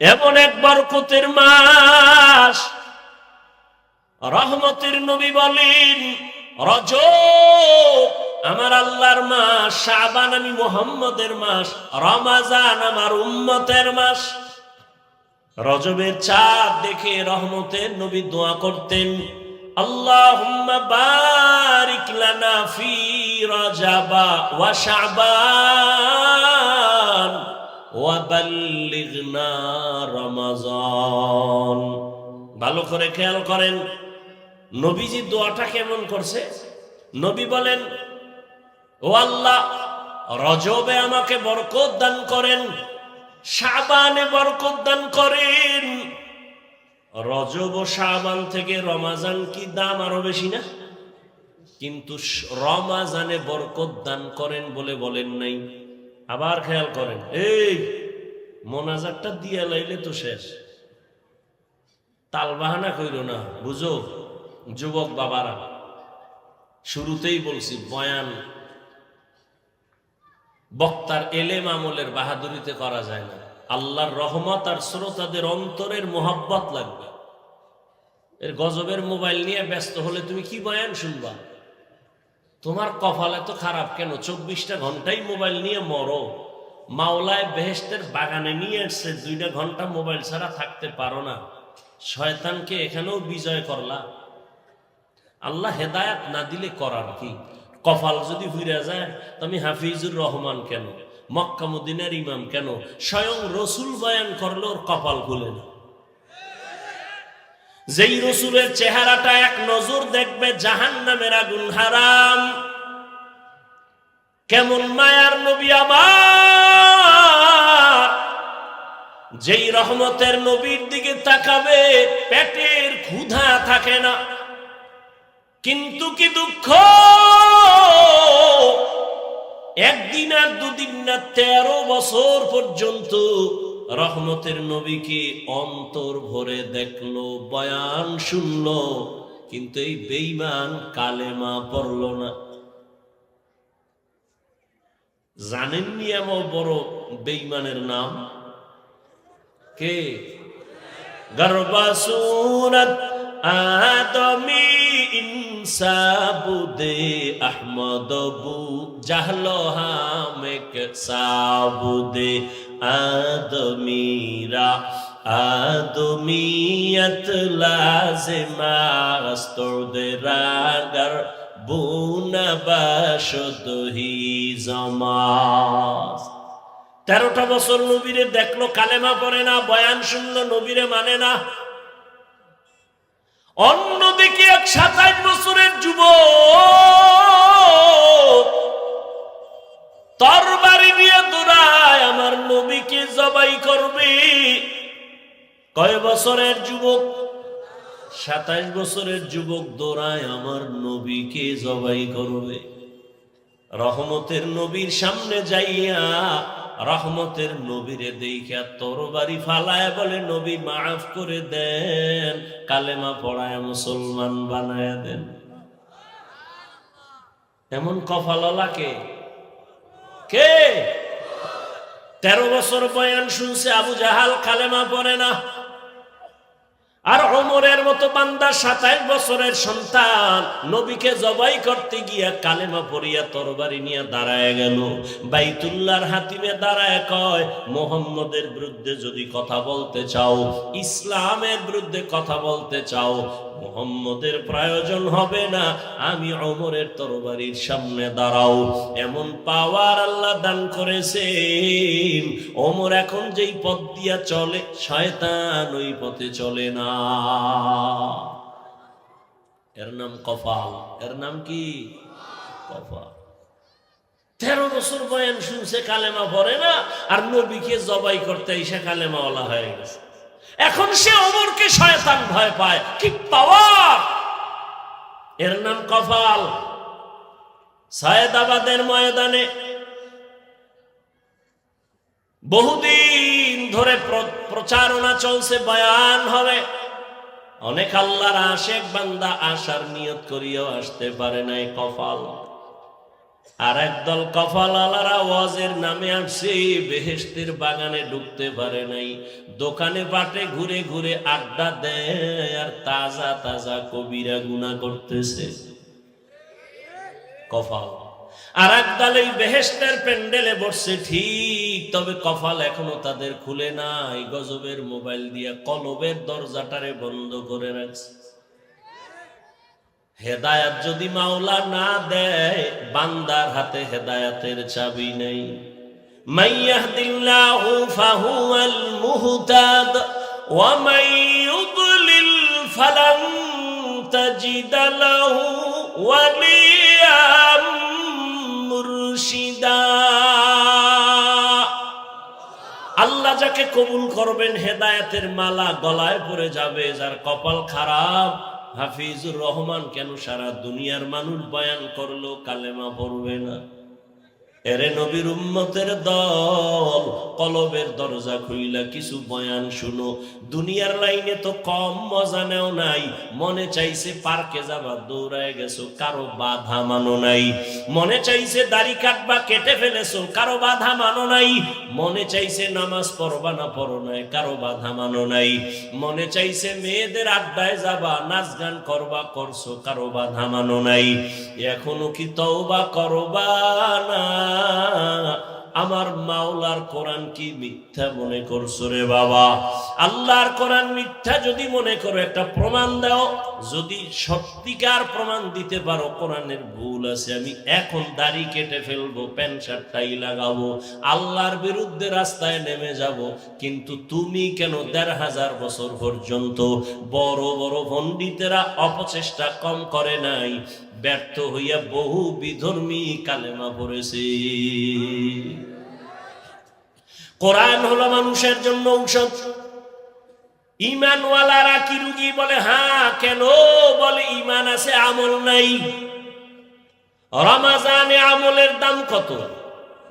এমন এক বরকতের মাস। রহমতের নবী বলেন রজ আমার আল্লাহর মাস, শাবান আমি মোহাম্মদের মাস, রমাজান আমার উম্মতের মাস। রজবের চাঁদ দেখে রহমতের নবী দোয়া করতেন আল্লাহ বারিক লানা ফি রাজাবা ওয়া শাবান। ওয়া বাল্লিগনা রমাজান। ভালো করে খেয়াল করেন, নবীজি দোয়াটা কেমন করছে? নবী বলেন, ও আল্লাহ, রজবে আমাকে বরকত দান করেন, শাবানে বরকত দান করেন। রজব ও শাবান থেকে রমাজান কি দাম আরও বেশি না? কিন্তু রমাজানে বরকত দান করেন বলে বলেন নাই। আবার খেয়াল করেন, এই মোনাজারটা দিয়া লাইলে তো শেষ। তালবাহানা কইল না, বুঝো, যুবক বাবারা, শুরুতেই বলছি, বয়ান বক্তার এলেম আমলের বাহাদুরিতে করা যায় না। আল্লাহর রহমত আর শ্রোতাদের অন্তরের মোহাব্বত লাগবে। এর গজবের মোবাইল নিয়ে ব্যস্ত হলে তুমি কি বয়ান শুনবা? তোমার কপাল এত খারাপ কেন? চব্বিশটা ঘন্টাই মোবাইল নিয়ে মরো। মাওলায় বেহেস্তের বাগানে নিয়ে এসছে দুইটা ঘণ্টা মোবাইল ছাড়া থাকতে পারো না। শয়তানকে এখানেও বিজয় করলা। আল্লাহ হেদায়াত না দিলে করার কি? কপাল যদি ফিরে যায় তুমি হাফিজুর রহমান কেন? মক্কা মদিনার ইমাম কেন? স্বয়ং রসুল বয়ান করলে ওর কপাল খুলে না। যেই রসুলের চেহারাটা এক নজর দেখবে জাহান নামের আগুন হারাম। কেমন মায়ার নবী আমার যেই রহমতের নবীর দিকে তাকাবে, পেটের ক্ষুধা থাকে না। কিন্তু কি দুঃখ? একদিন আর দুদিন না, তেরো বছর পর্যন্ত রহমতের নবীকে অন্তর ভরে দেখল, বয়ান শুনলো, কিন্তু এই বেইমান কালেমা পড়ল না। জানেননি এমন বড় বেইমানের নাম? কে? গর্বাসুরত আদমি আদমিরা আস্তদে রাগর বুনা বাসদহি জমাস তেরোটা বছর নবীরে দেখল কালেমা পড়ে না বয়ান শুনলো নবীরে মানে না অন্যদিকে এক সাতাশ বছরের যুব তরবারি নিয়ে দৌড়ায় আমার নবীকে জবাই করবে। কয় বছরের যুবক? সাতাশ বছরের যুবক দৌড়ায় আমার নবীকে জবাই করবে। রহমতের নবীর সামনে যাইয়া রহমতের নবীরে দেখিয়া তরবারি ফালায় বলে, নবী, মাফ করে দেন। কালেমা পড়ায় মুসলমান বানায় দেন। এমন কফাললাকে কে? তেরো বছর বয়ান শুনছে আবু জাহাল কালেমা পড়ে না। আর ওমরের মতো বান্দা সাতাইশ বছরের সন্তান, নবীকে জবাই করতে গিয়া কালেমা পড়িয়া তরবারি নিয়ে দাঁড়ায় গেল। বাইতুল্লাহর হাতিমে দাঁড়ায় কয়, মোহাম্মদের বিরুদ্ধে যদি কথা বলতে চাও, ইসলামের বিরুদ্ধে কথা বলতে চাও মোহাম্মদের প্রয়োজন হবে না। আমি অমরের তরবারির সামনে দাঁড়াও। এমন পাওয়ার আল্লাহ দান করেছেন। অমর এখন যেই পথ দিয়া চলে, শয়তান ওই পথে চলে না। এর নাম কপাল এর নাম কি? কপাল তেরো বছর বয়ান শুনছে, কালেমা পড়ে না? আর নবীকে জবাই করতে এসে কালেমাওয়ালা হয়ে গেছে। এখন সে অমরকে শয়তান ভয় পায়। কি পাওয়ার এর নাম কপাল। সায়েদাবাদের ময়দানে বহুদিন ধরে প্র- প্রচারণা চলছে, বয়ান হবে। অনেক আল্লাহর আশেক বান্দা আসার নিয়ত করিয়াও আসতে পারে নাই কপাল। আর একদল কফালালারা ওয়াজের নামে আসছে বেহেস্তের বাগানে ঢুকতে পারে নাই। দোকানে পাটে ঘুরে ঘুরে আড্ডা দেয়, আর তাজা তাজা কবিরা গুণা করতেছে। কফাল। আর একদল এই বেহেস্তের প্যান্ডেলে বসছে, ঠিক, তবে কফাল এখনও তাদের খুলে নাই। গজবের মোবাইল দিয়া কলবের দরজাটারে বন্ধ করে রাখছে। হেদায়াত যদি মাওলা না দেয় বান্দার হাতে হেদায়াতের চাবি নেই من يهد الله فهو المهتد ومن يضلل فلن تجد له وليا مرشدا আল্লাহ যাকে কবুল করবেন হেদায়েতের মালা গলায় পড়ে যাবে যার কপাল খারাপ হাফিজুর রহমান কেন সারা দুনিয়ার মানুষ বয়ান করল কালেমা পড়বে না? এরে নবীর উম্মতের দল, কলবের দরজা খুইলা কিছু বয়ান শুনো। দুনিয়ার লাইনে তো কম মজা নেও নাই, মনে চাইছে পার্কে যাবা দৌড়ায় গেছো, কারও বাধা মানো নাই। মনে চাইছে দাড়ি কাটবা, কেটে ফেলেছো, কারও বাধা মানো নাই। মনে চাইছে নামাজ পড়বা না পড়ো নাই, কারও বাধা মানো নাই। মনে চাইছে মেয়েদের আড্ডায় যাবা, নাচ গান করবা, করছ, কারও বাধা মানো নাই। এখনও কি তওবা করবা না? আমার মাওলার কোরআন কি মিথ্যা মনে করছ রে বাবা? আল্লাহর কোরআন মিথ্যা যদি মনে করো, একটা প্রমাণ দাও। যদি সত্যিকার প্রমাণ দিতে পারো, কোরআনের ভুল আছে, আমি এখন দাড়ি কেটে ফেলব, প্যান্ট শার্টটাই লাগাবো, আল্লাহর বিরুদ্ধে রাস্তায় নেমে যাব। কিন্তু তুমি কেন দেড় হাজার বছর পর্যন্ত বড় বড় পণ্ডিতেরা অপচেষ্টা কম করে নাই? ব্যর্থ হইয়া বহু বিধর্মী কালেমা পড়েছে। কোরআন হলো মানুষের জন্য ঔষধ। ইমানওয়ালারা কি রুগী বলে হ্যাঁ কেন? বলে, ইমান আছে, আমল নাই। রমাজানে আমলের দাম কত?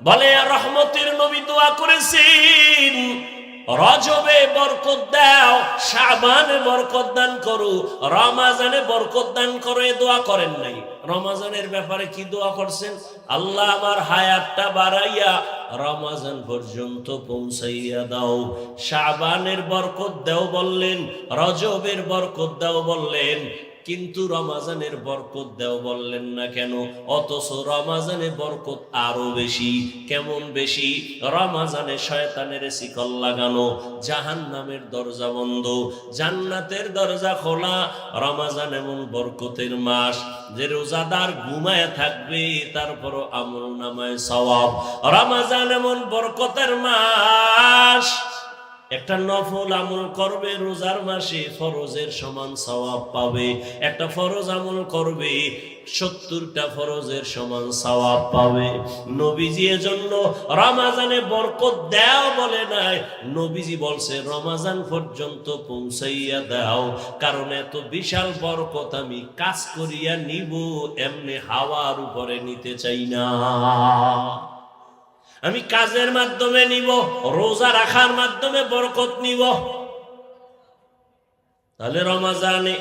বলে, রহমতের নবী দোয়া করেছেন। রজবে বরকত দাও সাবানে বরকত দান করো, রমাজানে বরকত দান করো, এ দোয়া করেন নাই। রমাজানের ব্যাপারে কি দোয়া করছেন? আল্লাহ আমার হায়াতটা বাড়াইয়া রমাজান পর্যন্ত পৌঁছাইয়া দাও। সাবানের বরকত দাও বললেন, রজবের বরকত দাও বললেন কিন্তু রমাজানের বরকত দেও বললেন না কেন? অথচ রমাজানে বরকত আরও বেশি। কেমন বেশি? রমাজানে শয়তানের শিকল লাগানো জাহান নামের দরজা বন্ধ, জান্নাতের দরজা খোলা। রমাজান এমন বরকতের মাস যে রোজাদার ঘুমায় থাকবে, তারপরও আমল নামায় সওয়াব। রমাজান এমন বরকতের মাস একটা নফল আমল করবে রোজার মাসে, ফরজের সমান সওয়াব পাবে। একটা ফরজ আমল করবে, সত্তরটা ফরজের সমান সওয়াব পাবে। নবীজি এজন্য রমাজানে বরকত দাও বলে নাই। নবীজি বলছে, রমাজান পর্যন্ত পৌঁছাইয়া দাও, কারণ এত বিশাল বরকত আমি কাজ করিয়া নিব, এমনি হাওয়ার উপরে নিতে চাই না। আমি কাজের মাধ্যমে নিব, রোজা রাখার মাধ্যমে বরকত নিব। তাহলে রমাজানে,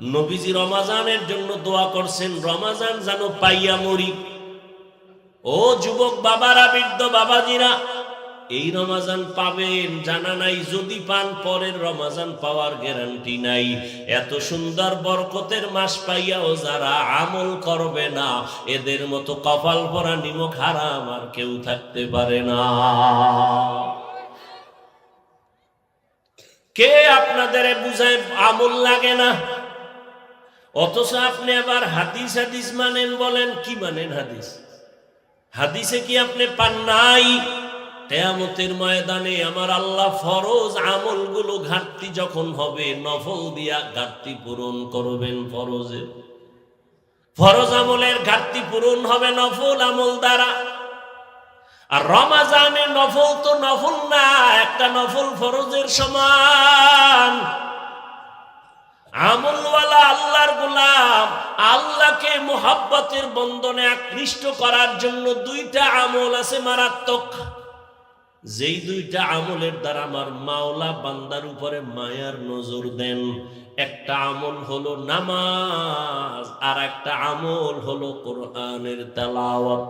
নবীজি রমাজানের জন্য দোয়া করছেন, রমাজান যেন পাইয়া মরি। ও যুবক বাবারা, বৃদ্ধ বাবাজিরা এই রমাজান পাবেন, জানা নাই যদি পান, পরের রমাজান পাওয়ার গ্যারান্টি নাই। এত সুন্দর বরকতের মাস পাইয়াও যারা আমল করবে না, এদের মতো কপাল পরা নিমক হারাম আর কেউ থাকতে পারে না। কে আপনাদের বুঝায় আমল লাগে না? অথচ আপনি আবার হাদিস হাদিস মানেন বলেন, কি মানেন হাদিস? হাদিসে কি আপনি পান নাই? কেয়ামতের ময়দানে আমার আল্লাহ ফরজ আমলগুলো ঘাটতি যখন হবে, নফল দিয়া ঘাটতি পূরণ করবেন ফরজের ফরজ আমলের ঘাটতি পূরণ হবে নফল আমল দ্বারা। আর রমাজানে নফল তো নফল না, একটা নফল ফরজের সমান। আমলওয়ালা আল্লাহর গোলাম, আল্লাহকে মোহাব্বতের বন্ধনে আকৃষ্ট করার জন্য দুইটা আমল আছে মারাত্মক। যেই দুইটা আমলের দ্বারা আমার মাওলা বান্দার উপরে মায়ার নজর দেন, একটা আমল হলো নামাজ, আর একটা আমল হলো কোরআনের তেলাওয়াত।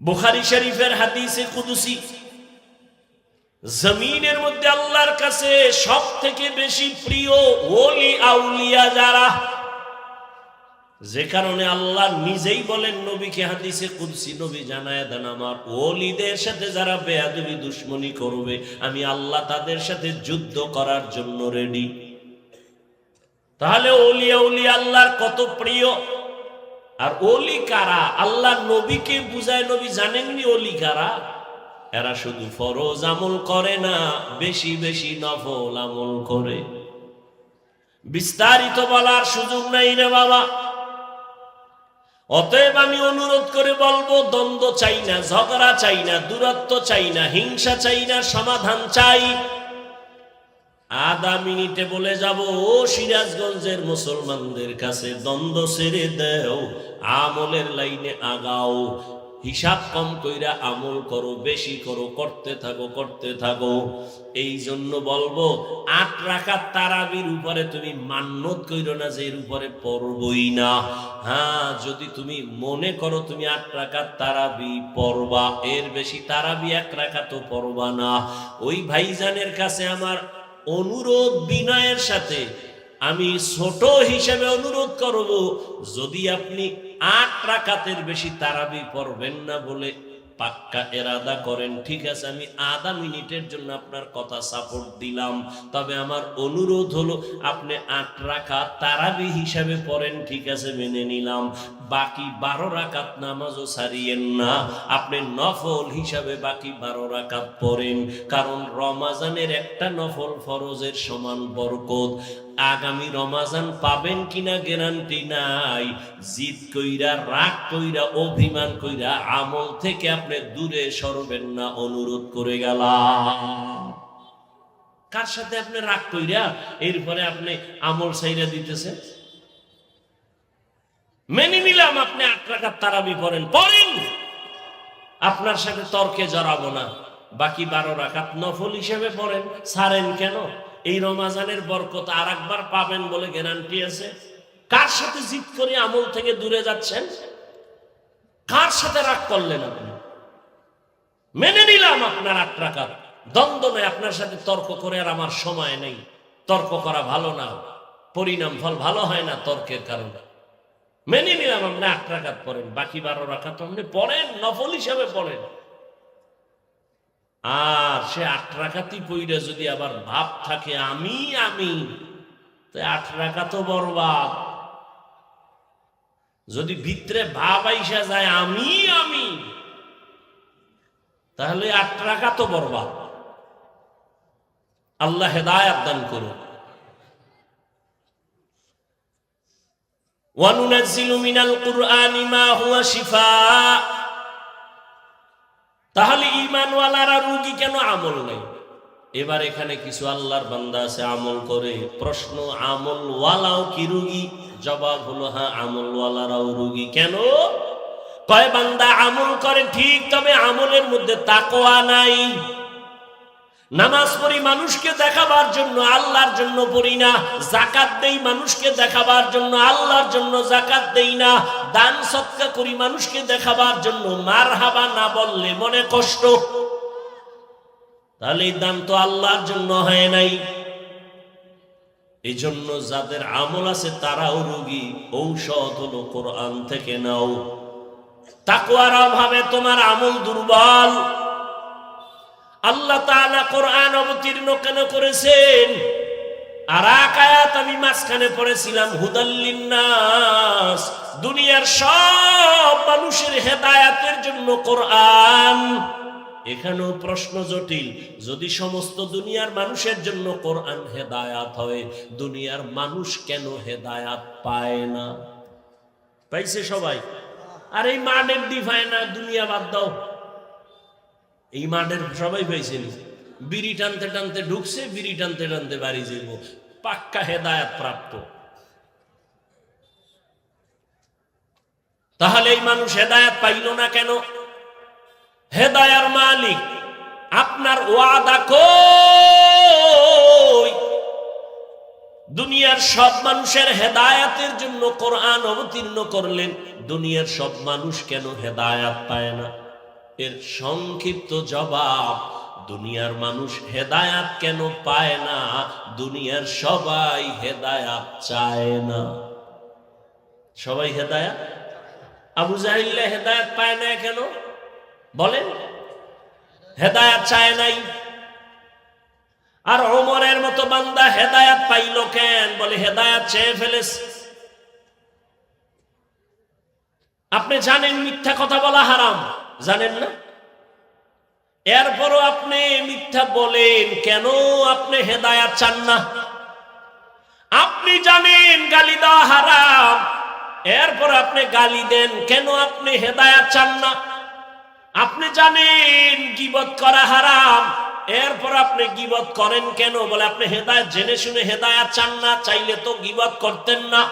বুখারি শরীফের হাদিসে কুদুসি, জমিনের মধ্যে আল্লাহর কাছে সব থেকে বেশি প্রিয় ওলি আউলিয়া যারা? যে কারণে আল্লাহ নিজেই বলেন, নবীকে হাদিসে কুদসি নবী জানায় দেন আমার ওলিদের সাথে যারা বেয়াদবি দুশ্মনী করবে, আমি আল্লাহ তাদের সাথে যুদ্ধ করার জন্য রেডি তাহলে ওলিয়া উলি আল্লাহর কত প্রিয়? আর ওলি কারা? আল্লাহ নবীকে বুঝায়, নবী জানেননি ওলি কারা? এরা শুধু ফরজ আমল করে না, বেশি বেশি নফল আমল করে। বিস্তারিত বলার সুযোগ নাই রে বাবা। অতএব আমি অনুরোধ করে বলব, দ্বন্দ্ব চাই না, ঝগড়া চাই না, দূরত্ব চাই না, হিংসা চাই না, সমাধান চাই। আধা মিনিটে বলে যাব, ও সিরাজগঞ্জের মুসলমানদের কাছে দ্বন্দ্ব ছেড়ে দেও, আমলের লাইনে আগাও। হিসাব কম কইরা আমল করো, বেশি করো, করতে থাকো করতে থাকো। এই জন্য বলব, আট রাখার তারাবির উপরে তুমি মান্যত কইরো না যে এর উপরে পড়বই না। হ্যাঁ যদি তুমি মনে করো তুমি আট রাখার তারাবি পড়বা, এর বেশি তারাবি এক রাখা তো পড়বা না। ওই ভাইজানের কাছে আমার অনুরোধ বিনয়ের সাথে আমি ছোট হিসেবে অনুরোধ করব, যদি আপনি আট রাকাতের বেশি তারাবি পড়বেন না বলে পাক্কা এরাদা করেন। ঠিক আছে, আমি আধা মিনিটের জন্য আপনার কথা সাপোর্ট দিলাম। তবে আমার অনুরোধ হলো, আপনি আট রাকাত তারাবি হিসাবে পড়েন, ঠিক আছে, মেনে নিলাম। বাকি বারো রাকাত নামাজও সারিয়েন না। আপনি নফল হিসাবে বাকি বারো রাকাত পড়েন, কারণ রমাজানের একটা নফল ফরজের সমান বরকত। আগামী রমাজান পাবেন কিনা গ্যারান্টি নাই। জিদ কইরা, রাগ কইরা, অভিমান কইরা আমল থেকে আপনি দূরে সরবেন না, অনুরোধ করে গেলাম। কার সাথে আপনি রাগ কইরা এরপরে আপনি আমল সাইরা দিতেছেন? মেনে নিলাম আপনি আট টাকার তারাবি পড়েন পড়েন। আপনার সাথে তর্কে জড়াবো না। বাকি বারো রাখাত নফল হিসেবে পড়েন, সারেন কেন? এই রমাজানের বরকত আর একবার পাবেন বলে গ্যারান্টি আছে। কার সাথে জিত করে আমল থেকে দূরে যাচ্ছেন? কার সাথে রাগ করলেন আপনি? মেনে নিলাম আপনার আট রাখাত দ্বন্দ্ব নয় আপনার সাথে তর্ক করে আর আমার সময় নেই। তর্ক করা ভালো না। পরিণাম ফল ভালো হয় না তর্কের কারণে। মেনে নিলাম আপনি আট রাখাত পড়েন, বাকি বারো রাখাত আপনি পড়েন, নফল হিসাবে পড়েন। আর সে আট রাখাতি পইরা যদি আবার ভাব থাকে আমি আমি তো আট রাখা তো বরবাদ যদি ভিতরে ভাব আইসা যায় আমি আমি তাহলে আট রাখা তো বরবাদ আল্লাহ হেদায়াত দান করুন وننزل من القرآن ما هو شفاء তাহলে ইমানওয়ালারা রুগী কেন আমল নেই? এবার এখানে কিছু আল্লাহর বান্দা আছে, আমল করে। প্রশ্ন, আমলওয়ালাও কি রুগী? জবাব হলো হ্যাঁ আমলওয়ালারাও রুগী। কেন? কয়, বান্দা আমল করে ঠিক, তবে আমলের মধ্যে তাকোয়া নাই। নামাজ পড়ি মানুষকে দেখাবার জন্য, আল্লাহর জন্য পড়ি না। জাকাত দেই মানুষকে দেখাবার জন্য, আল্লাহর জন্য জাকাত দেই না। দান সৎকা করি মানুষকে দেখাবার জন্য মার হাবা না বললে মনে কষ্ট। তাহলে দান তো আল্লাহর জন্য হয় নাই। এই জন্য যাদের আমল আছে তারাও রোগী। ঔষধ হলো কোরআন থেকে নাও। তাকুয়ার অভাবে তোমার আমল দুর্বল। আল্লাহ তাআলা কোরআন অবতীর্ণ কেন করেছেন? আর এক আয়াত আমি মাঝখানে পড়েছিলাম হুদাল্লিন্নাস দুনিয়ার সব মানুষের হেদায়াতের জন্য কোরআন। এখানেও প্রশ্ন জটিল। যদি সমস্ত দুনিয়ার মানুষের জন্য কোরআন হেদায়াত হয়, দুনিয়ার মানুষ কেন হেদায়াত পায় না? পাইছে সবাই? আর এই মানের দিফায় না, দুনিয়া বাদ দাও। এই মাঠের সবাই পাইছেন বিড়ি টানতে টানতে ঢুকছে, বিড়ি টানতে টানতে বাড়ি যাইব। পাক্কা হেদায়াত প্রাপ্ত। তাহলে এই মানুষ হেদায়াত পাইল না কেন? হেদায়ার মালিক, আপনার ওয়াদা কই? দুনিয়ার সব মানুষের হেদায়াতের জন্য কোরআন অবতীর্ণ করলেন, দুনিয়ার সব মানুষ কেন হেদায়াত পায় না? এর সংক্ষিপ্ত জবাব, দুনিয়ার মানুষ হেদায়াত কেন পায় না? দুনিয়ার সবাই হেদায়াত চায় না। সবাই হেদায়াত? আবু জাহিল্লা হেদায়াত পায় না কেন? বলেন। হেদায়াত চায় নাই। আর ওমরের মতো বান্দা হেদায়াত পাইল কেন? বলে, হেদায়াত চেয়ে ফেলেছে। আপনি জানেন মিথ্যা কথা বলা হারাম? জানেন না? এরপরও আপনি মিথ্যা বলেন কেন আপনি হেদায়াত চান না? আপনি জানেন গালি দেওয়া হারাম। এরপর আপনি গালি দেন, কেন আপনি হেদায়াত চান না? আপনি জানেন গিবত করা হারাম। এরপর আপনি গিবত করেন কেন? বলে আপনি হেদায়ত, জেনে শুনে হেদায়াত চান না, চাইলে তো গিবত করতেন না।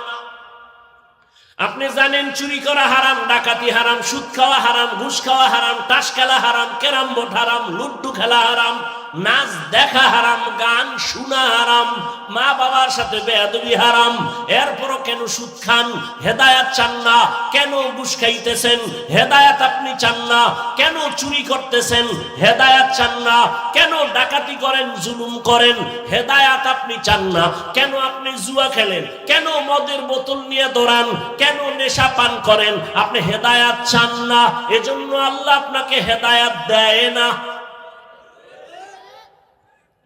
আপনি জানেন চুরি করা হারাম, ডাকাতি হারাম, সুদ খাওয়া হারাম, ঘুষ খাওয়া হারাম টাস খেলা হারাম, ক্যারাম বোর্ড হারাম, লুড্ডু খেলা হারাম। নাচ দেখা হারাম, গান শোনা হারাম, মা বাবার সাথে বেয়াদবি হারাম, এরপরও কেন সুদ খান, হেদায়াত চান না, কেন ঘুষ খাইতেছেন, হেদায়াত আপনি চান না, কেন চুরি করতেছেন, হেদায়াত চান না, কেন ডাকাতি করেন, জুলুম করেন, হেদায়াত আপনি চান না, কেন আপনি জুয়া খেলেন, কেন মদের বোতল নিয়ে দৌড়ান, কেন নেশা পান করেন, আপনি হেদায়াত চান না, এজন্য আল্লাহ আপনাকে হেদায়াত দেয় না।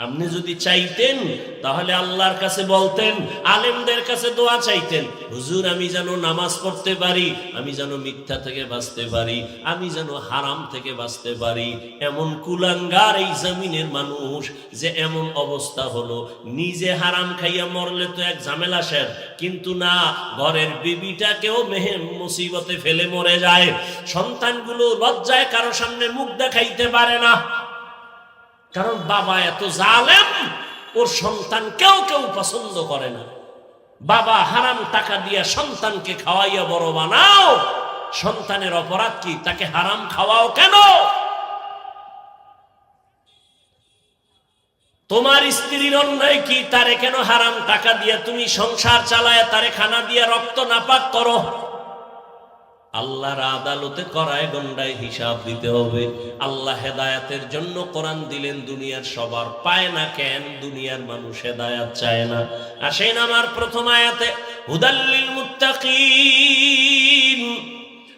আপনি যদি চাইতেন, তাহলে আল্লাহর কাছে বলতেন, আলেমদের কাছে দোয়া চাইতেন, হুজুর, আমি যেন নামাজ পড়তে পারি, আমি যেন মিথ্যা থেকে বাঁচতে পারি, আমি যেন হারাম থেকে বাঁচতে পারি। এমন কুলাঙ্গার এই জমিনের মানুষ যে এমন অবস্থা হলো। নিজে হারাম খাইয়া মরলে তো এক ঝামেলা শের কিন্তু না, ঘরের বিবিটাকেও মেহে মুসিবতে ফেলে মরে যায়। সন্তানগুলো লজ্জায় কারও সামনে মুখ দেখাইতে পারে না। কারণ বাবা এত জালেম, ওর সন্তান কেউ কেউ পছন্দ করে না। বাবা হারাম টাকা দিয়া সন্তানকে খাওয়াইয়া বড় বানাও, সন্তানের অপরাধ কি? তাকে হারাম খাওয়াও কেন? তোমার স্ত্রীর অন্যায় কি? তারে কেন হারাম টাকা দিয়া তুমি সংসার চালায় তারে খানা দিয়া রক্ত নাপাক করো? আল্লাহর আদালতে করায় গন্ডায় হিসাব দিতে হবে। আল্লাহ হেদায়াতের জন্য কোরআন দিলেন, দুনিয়ার সবার পায় না কেন, দুনিয়ার মানুষ হেদায়াত চায় না। আসেন আমার প্রথম আয়াতে, হুদাল্লিল মুত্তাকিন।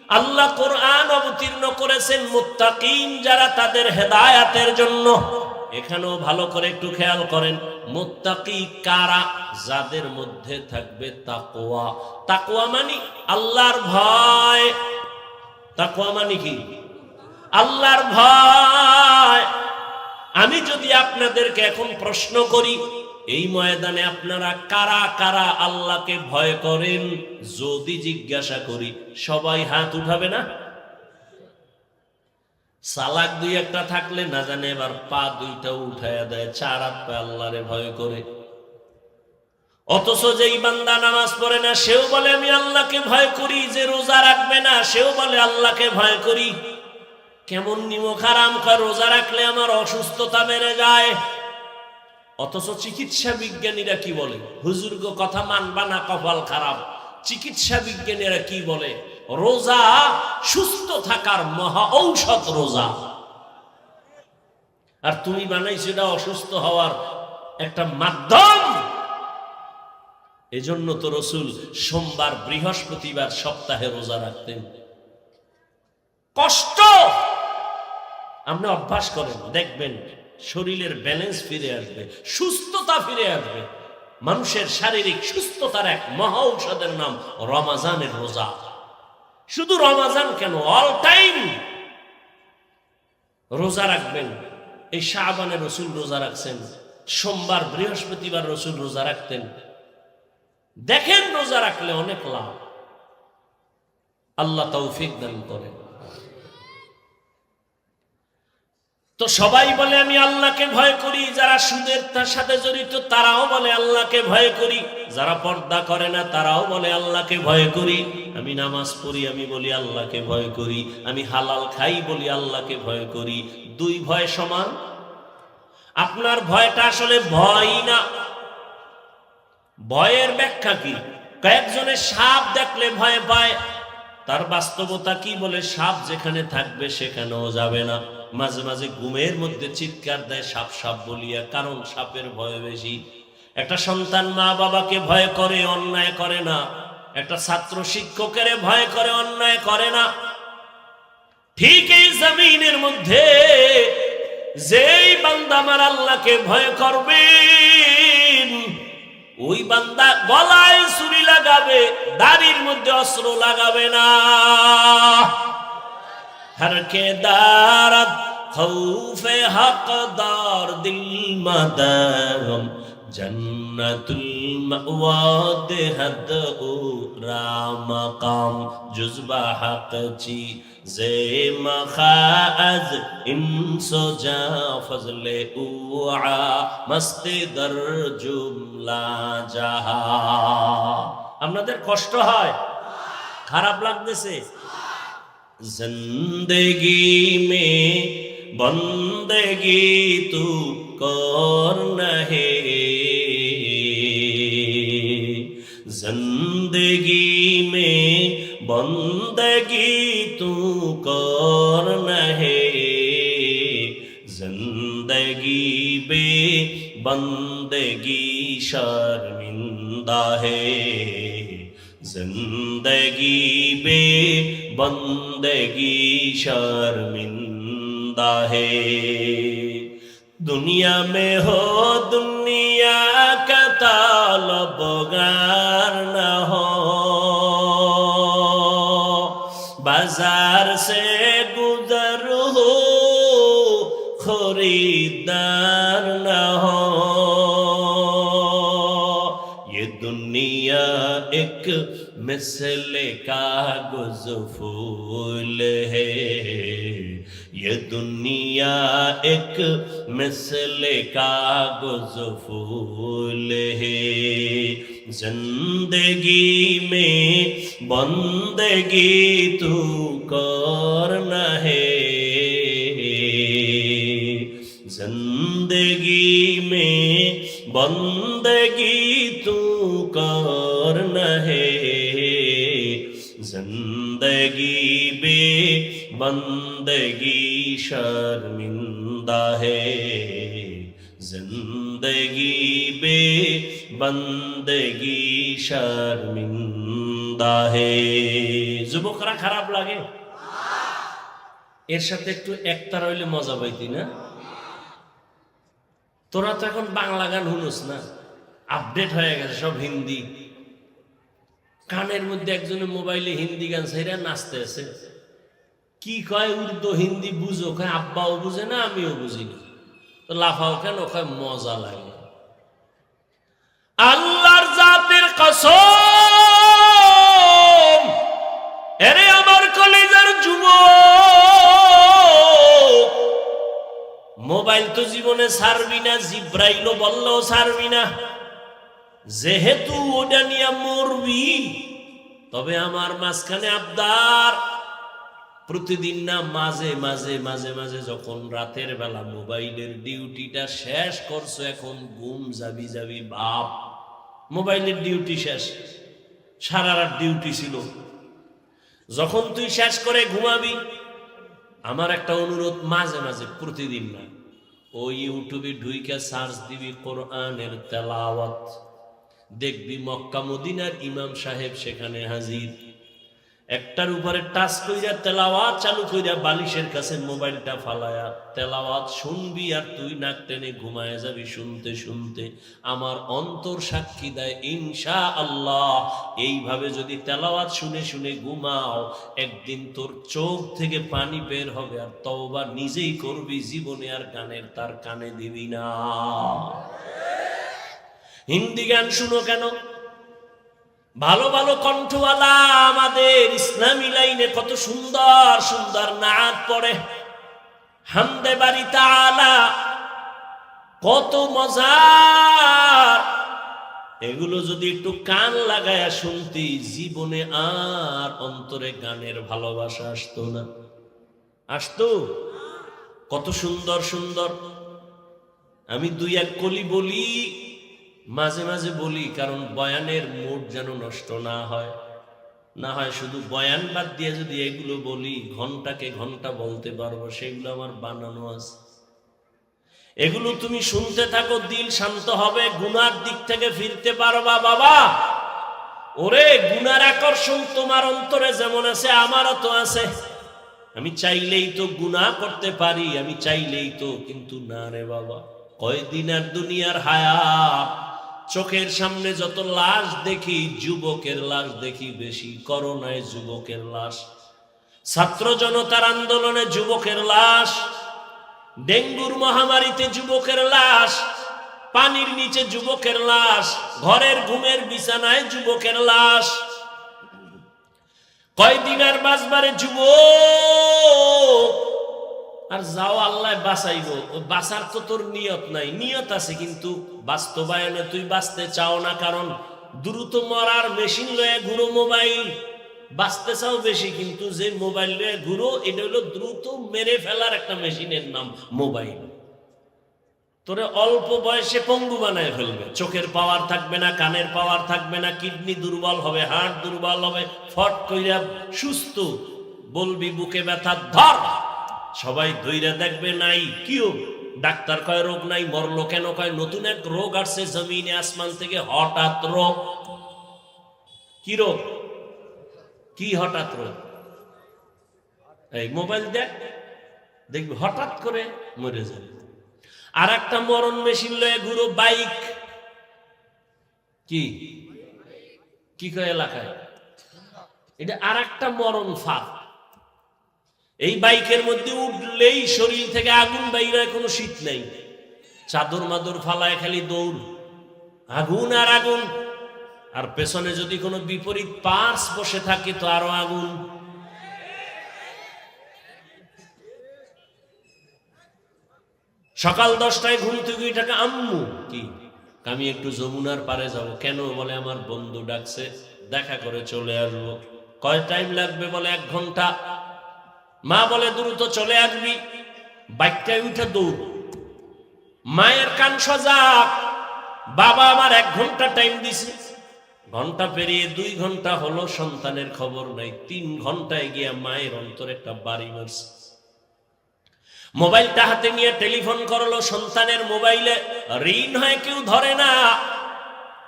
আল্লাহ কোরআন অবতীর্ণ করেছেন, মুত্তাকিন যারা তাদের হেদায়াতের জন্য এখানেও ভালো করে একটু খেয়াল করেন। মুত্তাকি কারা? যাদের মধ্যে থাকবে তাকোয়া তাকোয়া মানে আল্লাহর ভয়। তাকোয়া মানে কি? আল্লাহর ভয়। আমি যদি আপনাদেরকে এখন প্রশ্ন করি, এই ময়দানে আপনারা কারা কারা আল্লাহকে ভয় করেন? যদি জিজ্ঞাসা করি, সবাই হাত উঠাবে না? সালাক দুই একটা থাকলে না জানে এবার পা দুইটা উঠাইয়া দেয়, চার হাত পা ভয় করে। অথচ যেই বান্দা নামাজ পড়ে না, সেও বলে, আমি আল্লাহকে ভয় করি, যে রোজা রাখবে না। সেও বলে, আল্লাহকে ভয় করি। কেমন নিমখ আরাম রোজা রাখলে আমার অসুস্থতা বেড়ে যায়। অথচ চিকিৎসা বিজ্ঞানীরা কি বলে? হুজুর্গ, কথা মানবা না, কপাল খারাপ। চিকিৎসা বিজ্ঞানীরা কি বলে? রোজা, সুস্থ থাকার মহা ঔষধ রোজা। আর তুমি বানাইছো এটা অসুস্থ হওয়ার একটা মাধ্যম। এজন্য তো রসুল সোমবার, বৃহস্পতিবার সপ্তাহে রোজা রাখতেন। কষ্ট! আপনি অভ্যাস করেন, দেখবেন শরীরের ব্যালেন্স ফিরে আসবে, সুস্থতা ফিরে আসবে। মানুষের শারীরিক সুস্থতার এক মহা ঔষধের নাম রমাজানের রোজা। শুধু রমাজান কেন? অল টাইম রোজা রাখবেন। এই শাহবানে রসুল রোজা রাখছেন। সোমবার, বৃহস্পতিবার রসুল রোজা রাখতেন। দেখেন রোজা রাখলে অনেক লাভ। আল্লাহ তৌফিক দান করেন। তো সবাই বলে, আমি আল্লাহকে ভয় করি। যারা সুদের তার সাথে জড়িত, তারাও বলে, আল্লাহকে ভয় করি। যারা পর্দা করে না, তারাও বলে, আল্লাহকে ভয় করি। আমি নামাজ পড়ি, আমি বলি, আল্লাহকে ভয় করি। আমি হালাল খাই, বলি, আল্লাহকে ভয় করি। দুই ভয় সমান। আপনার ভয়টা আসলে ভয় না। ভয়ের ব্যাখ্যা কি? কয়েকজনে সাপ দেখলে ভয় পায়। তার বাস্তবতা কি বলে, সাপ যেখানে থাকবে সেখানেও যাবে না। মাঝে মাঝে ঘুমের মধ্যে চিৎকার দেয়, সাপ সাপ বলিয়া, কারণ সাপের ভয় বেশি। একটা সন্তান মা বাবাকে ভয় করে, অন্যায় করে না। একটা ছাত্র শিক্ষকের ভয় করে, অন্যায় করে না। ঠিক এই জমিনের মধ্যে যেই বান্দা আমার আল্লাহকে ভয় করবেন, ওই বান্দা গলায় ছুরি লাগাবে, দাড়ির মধ্যে অস্ত্র লাগাবে না। ہر کے دارت خوف حق دار دل مدام جنت المعواد حد اورا مقام جزبہ حق چی زی مخاعز انسو جا فضل اوعا مست در جملہ جہا আপনাদের কষ্ট হয় খারাপ লাগতেছে ज़िंदगी में बंदगी तू कौन है ज़िंदगी में बंदगी तू कौन है ज़िंदगी बे बंदगी शर्मिंदा है। ज़िंदगी बे बंदगी शर्मिंदा है दुनिया में हो दुनिया का तालबगार न हो बाजार से मिसल कागज़ फूल है। ये दुनिया एक मिसल कागज़ फूल है। ज़िंदगी में बंदगी तू करन है। ज़िंदगी में बंदगी बंदगी शर्मिंदा है जिंदगी बे बंदगी शर्मिंदा है যুবকরা খারাপ লাগে এর সাথে একটু একতার হইলে মজা পাইতি না তোরা তো এখন বাংলা গান শুনোস না আপডেট হয়ে গেছে সব হিন্দি কানের মধ্যে একজনে মোবাইলে হিন্দি গান সেরা নাচতে আছে কি কয় উর্দু, হিন্দি বুঝো? কয়, আব্বাও বুঝে না, আমিও বুঝি না। তো লাফাও কেন? কয়, মজা লাগে। আল্লাহর জাতের কসম, এরে আমার কলেজের যুবক। মোবাইল তো জীবনে ছাড়বি না, জিব্রাইলও বললেও ছাড়বি না। যেহেতু ওটা নিয়ে মরবি, তবে আমার মাঝখানে আবদার। প্রতিদিন না মাঝে মাঝে মাঝে মাঝে যখন রাতের বেলা মোবাইলের ডিউটিটা শেষ করছ, এখন ঘুম যাবি যাবি বাপ মোবাইলের ডিউটি শেষ সারা রাত ডিউটি ছিল। যখন তুই শেষ করে ঘুমাবি, আমার একটা অনুরোধ মাঝে মাঝে, প্রতিদিন না। ওই ইউটিউবে ঢুইকে সার্চ দিবি কোরআনের তেলাওয়াত। দেখবি মক্কা মদিনার ইমাম সাহেব সেখানে হাজির। একটার উপরে টাচ কইরা তেলাওয়াত চালু কইরা বালিশের কাছে মোবাইলটা ফালায়া, তেলাওয়াত শুনবি আর তুই নাক টেনে ঘুমায় যাবি শুনতে শুনতে। আমার অন্তর সাক্ষী দেয় ইনশা আল্লাহ এইভাবে যদি তেলাওয়াত শুনে শুনে ঘুমাও, একদিন তোর চোখ থেকে পানি বের হবে আর তওবা নিজেই করবি, জীবনে আর গানের তার কানে দিবি না। হিন্দি গান শুনো কেন? ভালো ভালো কণ্ঠওয়ালা আমাদের ইসলামী লাইনে কত সুন্দর সুন্দর নাচ পড়ে। হামদে বাড়ি তালা কত মজার। এগুলো যদি একটু কান লাগায়া শুনতি, জীবনে আর অন্তরে গানের ভালোবাসা আসতো না। আসতো? কত সুন্দর সুন্দর। আমি দুই এক কলি বলি মাঝে মাঝে বলি, কারণ বয়ানের মুড যেন নষ্ট না হয়। না হয় শুধু বয়ান বাদ দিয়ে যদি এগুলো বলি, ঘন্টাকে ঘণ্টা বলতে পারব, সেগুলো আমার বানানো আছে। এগুলো তুমি শুনতে থাকো, দিল শান্ত হবে, গুনার দিক থেকে ফিরতে পারবা, বাবা। ওরে, গুনার আকর্ষণ তোমার অন্তরে যেমন আছে, আমারও তো আছে। আমি চাইলেই তো গুনাহ করতে পারি, আমি চাইলেই তো, কিন্তু না রে বাবা। কয়দিন আর দুনিয়ার হায়াত চোখের সামনে যত লাশ দেখি, যুবকের লাশ দেখি বেশি, করোনায় যুবকের লাশ। ছাত্র জনতার আন্দোলনে যুবকের লাশ, ডেঙ্গুর মহামারীতে যুবকের লাশ, পানির নিচে যুবকের লাশ, ঘরের ঘুমের বিছানায় যুবকের লাশ। কয়দিন আর বাঁচবারে যুবক আর যাও আল্লাহ বাঁচাইব। বাঁচার তো তোর নিয়ত নাই। নিয়ত আছে কিন্তু বাস্তবায়নে তুই বাঁচতে চাও না, কারণ দ্রুত মরার মেশিন লয়ে ঘুরো মোবাইল। বাঁচতে চাও বেশি, কিন্তু যে মোবাইল লয়ে ঘুরো, এটা হলো দ্রুত মেরে ফেলার একটা মেশিনের নাম মোবাইল। তোরে অল্প বয়সে পঙ্গু বানায় ফেলবে। চোখের পাওয়ার থাকবে না, কানের পাওয়ার থাকবে না, কিডনি দুর্বল হবে হার্ট দুর্বল হবে, ফট কইরা সুস্থ বলবি, বুকে ব্যথা ধর। সবাই ধৈর্য দেখবে নাই কিও ডাক্তার কয়, রোগ নাই, মরলো কেন? কয়, নতুন এক রোগ আসছে জমিনে, আসমান থেকে হঠাৎ রোগ। কি রোগ? কি হঠাৎ রোগ? এই মোবাইল দেখ, দেখবি হঠাৎ করে মরে যাবে। আর একটা মরণ মেশিন লয়ে ঘুরো, বাইক। কি? কি কয় এলাকায়? এটা আর একটা মরণ ফাঁক এই বাইকের মধ্যে উঠলেই শরীর থেকে আগুন বাইরে কোনো শীত নেই। চাদর মাদর ফালায় খালি দৌড়। আগুন আর আগুন। আর পেছনে যদি কোনো বিপরীত পার্স বসে থাকে, তো আরও আগুন। সকাল দশটায় ঘুম থেকে এটাকে আম্মু, কি? আমি একটু যমুনার পারে যাব। কেন? বলে, আমার বন্ধু ডাকছে, দেখা করে চলে আসব। কয় টাইম লাগবে? বলে, এক ঘণ্টা। মা বলে, দ্রুত চলে আসবি। বাইকটায় উঠে দৌড়। মায়ের কান সজাগ বাবা আমার এক ঘণ্টা টাইম দিছে। ঘণ্টা পেরিয়ে দুই ঘণ্টা হলো, সন্তানের খবর নাই। তিন ঘন্টায় গিয়া মায়ের অন্তরে একটা বাড়ি মারছে মোবাইলটা হাতে নিয়ে টেলিফোন করল, সন্তানের মোবাইলে ঋণ হয়, কেউ ধরে না।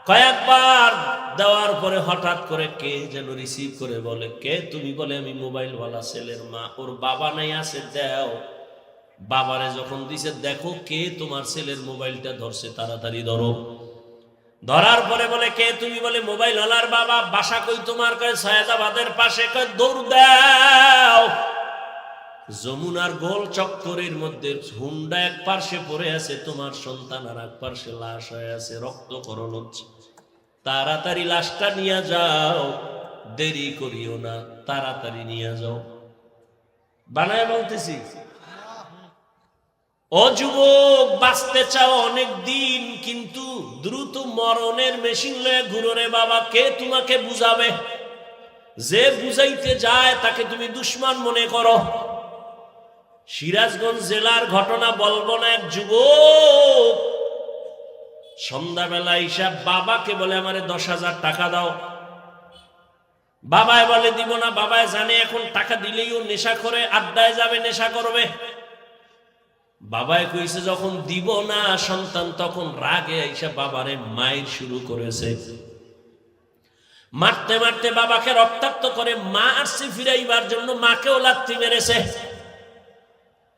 কয়েকবার দেওয়ার পরে হঠাৎ করে কে যেন রিসিভ করে বলে, কে তুমি? বলে, আমি মোবাইল ওয়ালা ছেলের মা। ওর বাবা নাই আছে, দেও। বাবারে যখন দিছে, দেখো কে তোমার ছেলের মোবাইলটা ধরছে, তাড়াতাড়ি ধরো। ধরার পরে বলে, কে তুমি? বলে মোবাইল ওয়ালার বাবা, বাসা কই তোমার? কয়, সয়াদাবাদের পাশে। কয়, দৌড় দাও। যমুনার গোল চক্করের মধ্যে হুন্ডা এক পার্শ্বে পড়ে আছে, তোমার সন্তান আর এক পার্শ্বে লাশ হয়ে আছে, রক্তকরণ হচ্ছে। তাড়াতাড়ি লাশটা নিয়ে যাও। দেরি করিও না, তাড়াতাড়ি নিয়ে যাও। বানায় বলতেছি, ও যুবক, বাঁচতে চাও অনেক দিন, কিন্তু দ্রুত মরণের মেশিন লয়ে ঘুরো রে বাবা, কে তোমাকে বুঝাবে? যে বুঝাইতে যায় তাকে তুমি দুশ্মন মনে করো। সিরাজগঞ্জ জেলার ঘটনা বলব না এক যুবক সন্ধ্যাবেলা হিসাব বাবাকে বলে, আমারে দশ হাজার টাকা দাও। বাবায় বলে, দিব না। বাবায় জানে, এখন টাকা দিলেই ও নেশা করে, আড্ডায় যাবে, নেশা করবে। বাবায় কইছে, যখন দিব না সন্তান, তখন রাগে আইসা বাবারে মায়ের শুরু করেছে। মারতে মারতে বাবাকে রক্তাক্ত করে মা আসছে ফিরাইবার জন্য, মাকেও লাত্তি মেরেছে।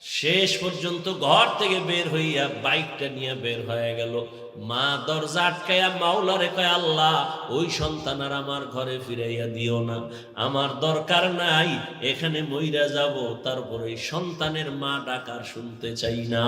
শেষ পর্যন্ত ঘর থেকে বের হইয়া বাইকটা নিয়ে বের হয়ে গেল। মা দরজা আটকাইয়া মাওলারে কয়, আল্লাহ, ওই সন্তান আর আমার ঘরে ফিরাইয়া দিও না। আমার দরকার নাই, এখানে মইরা যাব, তারপরে সন্তানের মা ডাকার শুনতে চাই না।